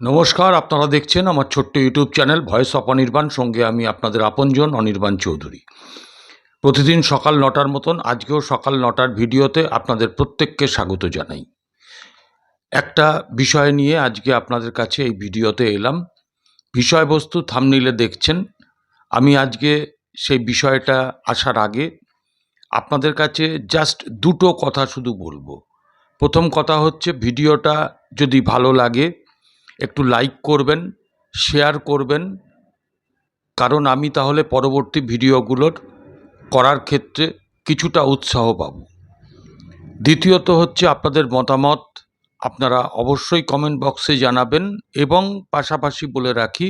নমস্কার, আপনারা দেখছেন আমার ছোট্ট YouTube channel voice of Anirban, সঙ্গে আমি আপনাদের আপনজন অনির্বাণ চৌধুরী। প্রতিদিন সকাল নটার মতন, আজকেও সকাল নটার ভিডিওতে আপনাদের প্রত্যেককে স্বাগত জানাই। একটা বিষয় নিয়ে আজকে আপনাদের কাছে এই ভিডিওতে এলাম। বিষয়বস্তু থামনিলে দেখছেন। আমি আজকে সেই বিষয়টা আসার আগে আপনাদের কাছে জাস্ট দুটো কথা শুধু বলব। প্রথম কথা হচ্ছে, ভিডিওটা যদি ভালো লাগে একটু লাইক করবেন শেয়ার করবেন। কারণ আমি তাহলে পরবর্তী ভিডিওগুলোর করার ক্ষেত্রে কিছুটা উৎসাহ পাব। দ্বিতীয়ত হচ্ছে আপনাদের মতামত, আপনারা অবশ্যই কমেন্ট বক্সে জানাবেন এবং পাশাপাশি বলে রাখি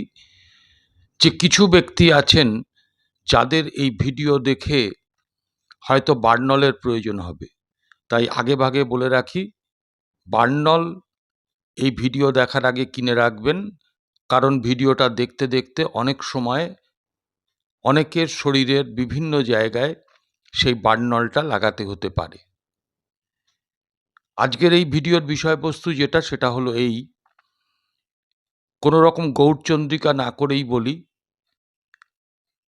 যে কিছু ব্যক্তি আছেন যাদের এই ভিডিও দেখে হয়তো বার্নলের প্রয়োজন হবে। তাই আগেভাগে বলে রাখি, বার্নল এই ভিডিও দেখার আগে কিনে রাখবেন। কারণ ভিডিওটা দেখতে দেখতে অনেক সময় অনেকের শরীরের বিভিন্ন জায়গায় সেই বার্নলটা লাগাতে হতে পারে। আজকের এই ভিডিওর বিষয়বস্তু যেটা, সেটা হলো এই। কোনো রকম গৌরচন্দ্রিকা না করেই বলি।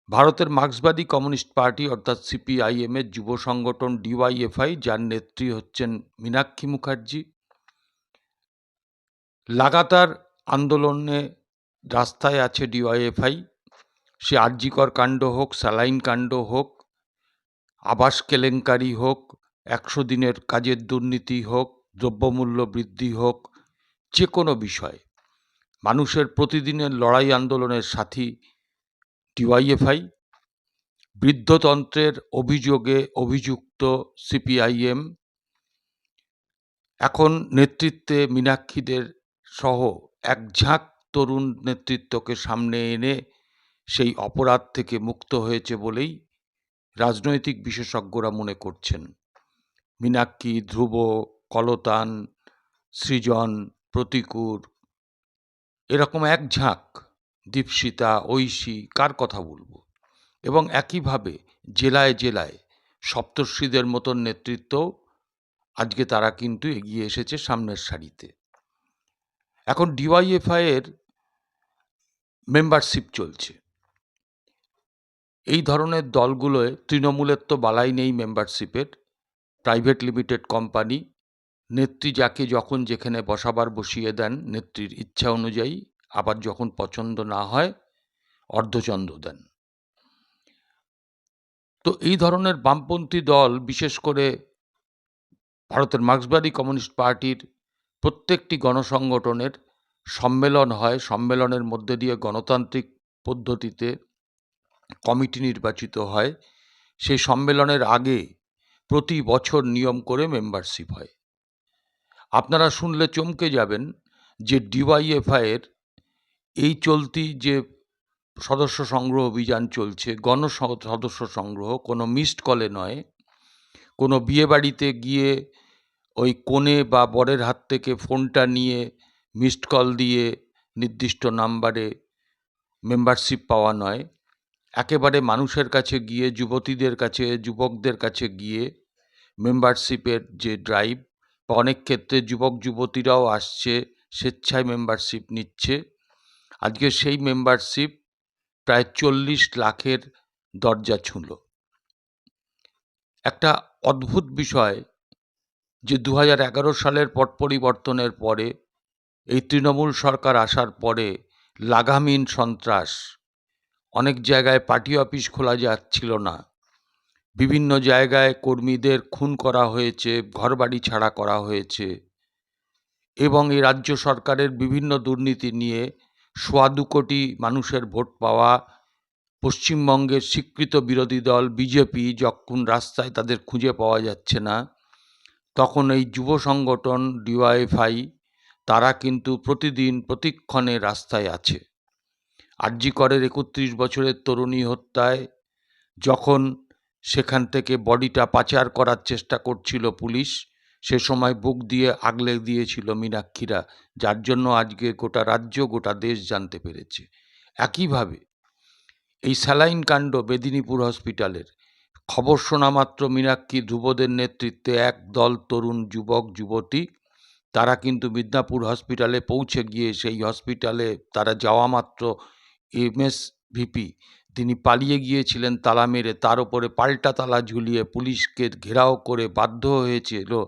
ভারতের মার্ক্সবাদী কমিউনিস্ট পার্টি অর্থাৎ সিপিআইএমের যুব সংগঠন ডিওয়াইএফআই, যার নেত্রী হচ্ছেন মীনাক্ষী মুখার্জি। লাগাতার আন্দোলনে রাস্তায় আছে ডিওয়াইএফআই। সে আরজিকর কাণ্ড হোক, স্যালাইন কাণ্ড হোক, আবাস কেলেঙ্কারি হোক, একশো দিনের কাজের দুর্নীতি হোক, দ্রব্যমূল্য বৃদ্ধি হোক, যে কোনো বিষয়। মানুষের প্রতিদিনের লড়াই আন্দোলনের সাথী ডিওয়াইএফআই। বৃদ্ধতন্ত্রের অভিযোগে অভিযুক্ত সিপিআইএম। এখন নেতৃত্বে মীনাক্ষীদের সহ এক ঝাঁক তরুণ নেতৃত্বকে সামনে এনে সেই অপরাধ থেকে মুক্ত হয়েছে বলেই রাজনৈতিক বিশেষজ্ঞরা মনে করছেন। মীনাক্ষী, ধ্রুব, কলতান, সৃজন, প্রতিকূর, এরকম এক ঝাঁক, দীপশিতা, ঐশী, কার কথা বলব? এবং একইভাবে জেলায় জেলায় সপ্তর্ষিদের মতন নেতৃত্ব আজকে তারা কিন্তু এগিয়ে এসেছে সামনের সারিতে। এখন ডিওয়াইএফআই এর মেম্বারশিপ চলছে। এই ধরনের দলগুলোয় তৃণমূলের তো বালাই নেই মেম্বারশিপের প্রাইভেট লিমিটেড কোম্পানি নেত্রী যাকে যখন যেখানে বসাবার বসিয়ে দেন, নেত্রীর ইচ্ছা অনুযায়ী, আবার যখন পছন্দ না হয়, অর্ধচন্দ্র দেন। তো এই ধরনের বামপন্থী দল, বিশেষ করে ভারতের মার্ক্সবাদী কমিউনিস্ট পার্টির প্রত্যেকটি গণসংগঠনের সম্মেলন হয়। সম্মেলনের মধ্যে দিয়ে গণতান্ত্রিক পদ্ধতিতে কমিটি নির্বাচিত হয়। সেই সম্মেলনের আগে প্রতি বছর নিয়ম করে মেম্বারশিপ হয়। আপনারা শুনলে চমকে যাবেন যে ডিওয়াইএফআইয়ের এই চলতি যে সদস্য সংগ্রহ অভিযান চলছে, গণ সদস্য সংগ্রহ কোনো মিসড কলে নয়। কোনো বিয়েবাড়িতে গিয়ে ওই কনে বা বরের হাত থেকে ফোনটা নিয়ে মিসড কল দিয়ে নির্দিষ্ট নাম্বারে মেম্বারশিপ পাওয়া নয়। একেবারে মানুষের কাছে গিয়ে, যুবতীদের কাছে, যুবকদের কাছে গিয়ে মেম্বারশিপের যে ড্রাইভ বা অনেক ক্ষেত্রে যুবক, যুবতীরাও আসছে, স্বেচ্ছায় মেম্বারশিপ নিচ্ছে। আজকে সেই মেম্বারশিপ প্রায় চল্লিশ লাখের দরজা ছুঁল। একটা অদ্ভুত বিষয় যে দু সালের পট পরিবর্তনের পরে এই তৃণমূল সরকার আসার পরে লাগামহীন সন্ত্রাস। অনেক জায়গায় পার্টি অফিস খোলা যাচ্ছিল না। বিভিন্ন জায়গায় কর্মীদের খুন করা হয়েছে, ঘরবাড়ি ছাড়া করা হয়েছে এবং এই রাজ্য সরকারের বিভিন্ন দুর্নীতি নিয়ে সোয়া দু কোটি মানুষের ভোট পাওয়া পশ্চিমবঙ্গের স্বীকৃত বিরোধী দল বিজেপি যখন রাস্তায় তাদের খুঁজে পাওয়া যাচ্ছে না তখন এই যুব সংগঠন ডিওয়াইফাই, তারা কিন্তু প্রতিদিন প্রতিক্ষণে রাস্তায় আছে। আরজি করের একত্রিশ বছরের তরুণী হত্যায় যখন সেখান থেকে বডিটা পাচার করার চেষ্টা করছিল পুলিশ, সে সময় বুক দিয়ে আগলে দিয়েছিল মীনাক্ষীরা, যার জন্য আজকে গোটা রাজ্য, গোটা দেশ জানতে পেরেছে। একইভাবে এই স্যালাইন কাণ্ড মেদিনীপুর হসপিটালের খবর শোনা মাত্র মীনাক্ষী ধ্রুবদের নেতৃত্বে এক দল তরুণ যুবক, যুবতী। তারা কিন্তু মিদনাপুর হসপিটালে পৌঁছে গিয়ে সেই হসপিটালে তারা যাওয়া মাত্র এমএসভিপি। তিনি পালিয়ে গিয়েছিলেন তালা মেরে, তার ওপরে পাল্টা তালা ঝুলিয়ে পুলিশকে ঘেরাও করে বাধ্য হয়েছিল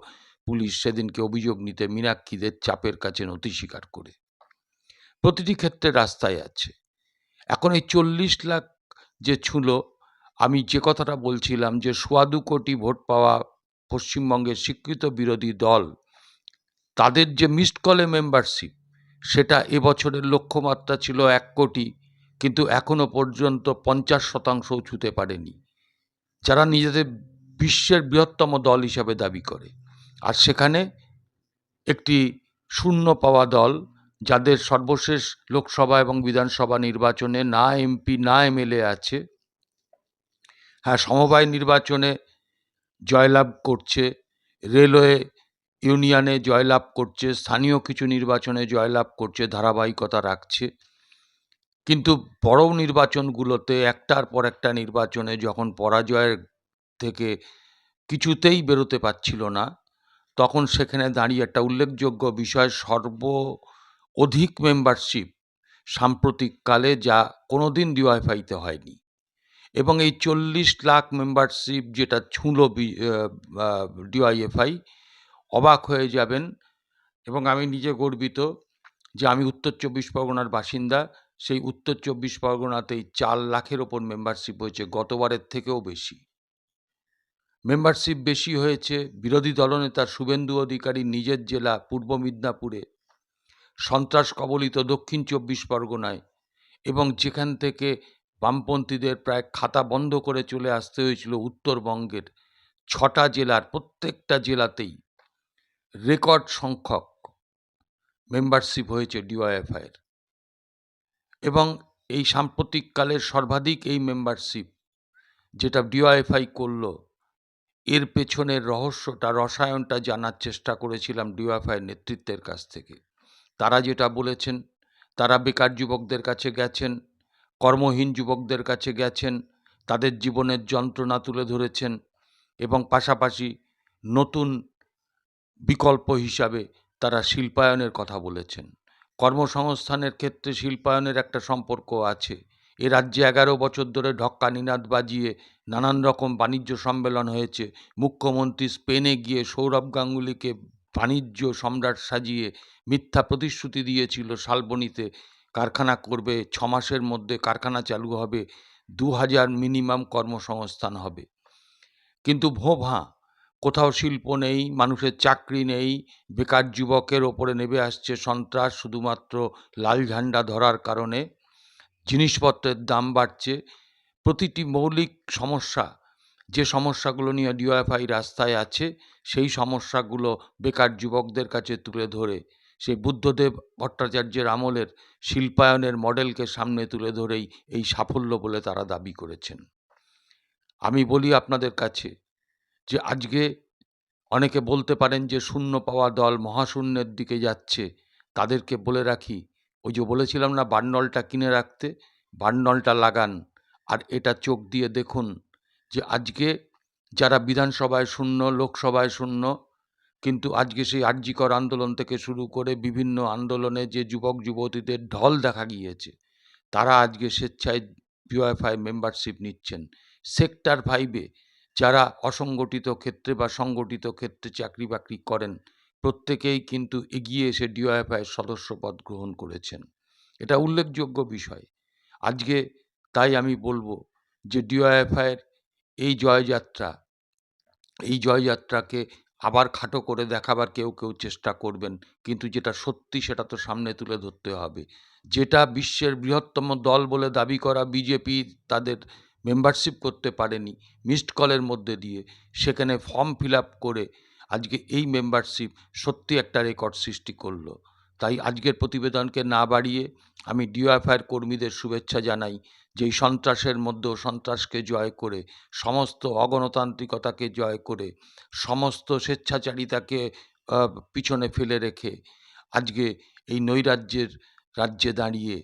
পুলিশ সেদিনকে অভিযোগ নিতে মীনাক্ষীদের চাপের কাছে নথি স্বীকার করে। প্রতিটি ক্ষেত্রে রাস্তায় আছে। এখন এই চল্লিশ লাখ যে ছুঁলো আমি যে কথাটা বলছিলাম যে সোয়া দু কোটি ভোট পাওয়া পশ্চিমবঙ্গের স্বীকৃত বিরোধী দল, তাদের যে মিসড কলে মেম্বারশিপ সেটা এবছরের লক্ষ্যমাত্রা ছিল এক কোটি, কিন্তু এখনও পর্যন্ত পঞ্চাশ শতাংশও ছুঁতে পারেনি। যারা নিজেদের বিশ্বের বৃহত্তম দল হিসাবে দাবি করে। আর সেখানে একটি শূন্য পাওয়া দল, যাদের সর্বশেষ লোকসভা এবং বিধানসভা নির্বাচনে না এমপি, না এমএলএ আছে হ্যাঁ সমবায় নির্বাচনে জয়লাভ করছে, রেলওয়ে ইউনিয়নে জয়লাভ করছে, স্থানীয় কিছু নির্বাচনে জয়লাভ করছে, ধারাবাহিকতা রাখছে। কিন্তু বড় নির্বাচনগুলোতে একটার পর একটা নির্বাচনে যখন পরাজয়ের থেকে কিছুতেই বেরোতে পারছিল না, তখন সেখানে দাঁড়িয়ে একটা উল্লেখযোগ্য বিষয় সর্ব অধিক মেম্বারশিপ সাম্প্রতিককালে যা কোনোদিন ডিওয়াইফাইতে হয়নি। এবং এই চল্লিশ লাখ মেম্বারশিপ যেটা ছুঁলো ডিওয়াইএফআই অবাক হয়ে যাবেন এবং আমি নিজে গর্বিত যে আমি উত্তর চব্বিশ পরগনার বাসিন্দা। সেই উত্তর চব্বিশ পরগনাতেই চার লাখের ওপর মেম্বারশিপ হয়েছে, গতবারের থেকেও বেশি। মেম্বারশিপ বেশি হয়েছে বিরোধী দলনেতা শুভেন্দু অধিকারী নিজের জেলা, পূর্ব মিদনাপুরে। সন্ত্রাস কবলিত দক্ষিণ চব্বিশ পরগনায় এবং যেখান থেকে বামপন্থীদের প্রায় খাতা বন্ধ করে চলে আসতে হয়েছিল উত্তরবঙ্গের ছটা জেলার প্রত্যেকটা জেলাতেই রেকর্ড সংখ্যক মেম্বারশিপ হয়েছে ডিওয়াইএফআইয়ের। এবং এই সাম্প্রতিককালের সর্বাধিক এই মেম্বারশিপ যেটা ডিওয়াইএফআই করল, এর পেছনের রহস্যটা, রসায়নটা জানার চেষ্টা করেছিলাম ডিওয়াইএফআইয়ের নেতৃত্বের কাছ থেকে। তারা যেটা বলেছেন, তারা বেকার যুবকদের কাছে গেছেন কর্মহীন যুবকদের কাছে গেছেন, তাদের জীবনের যন্ত্রণা তুলে ধরেছেন এবং পাশাপাশি নতুন বিকল্প হিসাবে তারা শিল্পায়নের কথা বলেছেন। কর্মসংস্থানের ক্ষেত্রে শিল্পায়নের একটা সম্পর্ক আছে। এ রাজ্যে এগারো বছর ধরে ঢক্কা নিনাদ বাজিয়ে নানান রকম বাণিজ্য সম্মেলন হয়েছে। মুখ্যমন্ত্রী স্পেনে গিয়ে সৌরভ গাঙ্গুলিকে বাণিজ্য সম্রাট সাজিয়ে মিথ্যা প্রতিশ্রুতি দিয়েছিল শালবনীতে। কারখানা করবে, ছ মাসের মধ্যে কারখানা চালু হবে দু হাজার মিনিমাম কর্মসংস্থান হবে। কিন্তু ভোঁ কোথাও শিল্প নেই, মানুষের চাকরি নেই, বেকার যুবকের ওপরে নেমে আসছে সন্ত্রাস শুধুমাত্র লাল ঝান্ডা ধরার কারণে, জিনিসপত্রের দাম বাড়ছে। প্রতিটি মৌলিক সমস্যা, যে সমস্যাগুলো নিয়ে ডিওএফআই রাস্তায় আছে, সেই সমস্যাগুলো বেকার যুবকদের কাছে তুলে ধরে। সেই বুদ্ধদেব ভট্টাচার্যের আমলের শিল্পায়নের মডেলকে সামনে তুলে ধরেই এই সাফল্য বলে তারা দাবি করেছেন। আমি বলি আপনাদের কাছে যে আজকে অনেকে বলতে পারেন যে শূন্য পাওয়া দল মহাশূন্যের দিকে যাচ্ছে। তাদেরকে বলে রাখি, ওই যে বলেছিলাম না বার্নলটা কিনে রাখতে বার্নলটা লাগান। আর এটা চোখ দিয়ে দেখুন যে আজকে যারা বিধানসভায় শূন্য, লোকসভায় শূন্য কিন্তু আজকে সেই আর্যিকর আন্দোলন থেকে শুরু করে বিভিন্ন আন্দোলনে যে যুবক, যুবতীদের ঢল দেখা গিয়েছে, তারা আজকে স্বেচ্ছায় পিওএফআই মেম্বারশিপ নিচ্ছেন। সেক্টর ফাইভে যারা অসংগঠিত ক্ষেত্রে বা সংগঠিত ক্ষেত্রে চাকরি বাকরি করেন, প্রত্যেকেই কিন্তু এগিয়ে এসে ডিওএফআইয়ের সদস্যপদ গ্রহণ করেছেন। এটা উল্লেখযোগ্য বিষয়। আজকে তাই আমি বলব যে ডিওএফআইয়ের এই জয়যাত্রা, এই জয়যাত্রাকে আবার খাটো করে দেখাবার কেউ কেউ চেষ্টা করবেন। কিন্তু যেটা সত্যি সেটা তো সামনে তুলে ধরতে হবে। যেটা বিশ্বের বৃহত্তম দল বলে দাবি করা বিজেপি তাদের মেম্বারশিপ করতে পারেনি মিসড কলের মধ্যে দিয়ে। সেখানে ফর্ম ফিল আপ করে আজকে এই মেম্বারশিপ সত্যি একটা রেকর্ড সৃষ্টি করল। তাই আজকের প্রতিবেদনকে না বাড়িয়ে আমি ডিওএফআইয়ের কর্মীদের শুভেচ্ছা জানাই। যে এই সন্ত্রাসের মধ্যেও সন্ত্রাসকে জয় করে, সমস্ত অগণতান্ত্রিকতাকে জয় করে, সমস্ত স্বেচ্ছাচারিতাকে পিছনে ফেলে রেখে আজকে এই নৈরাজ্যের রাজ্যে দাঁড়িয়ে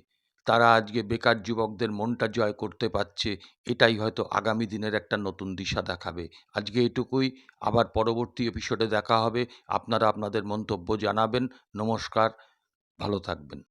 তারা আজকে বেকার যুবকদের মনটা জয় করতে পারছে, এটাই হয়তো আগামী দিনের একটা নতুন দিশা দেখাবে। আজকে এটুকুই, আবার পরবর্তী এপিসোডে দেখা হবে। আপনারা আপনাদের মন্তব্য জানাবেন। নমস্কার, ভালো থাকবেন।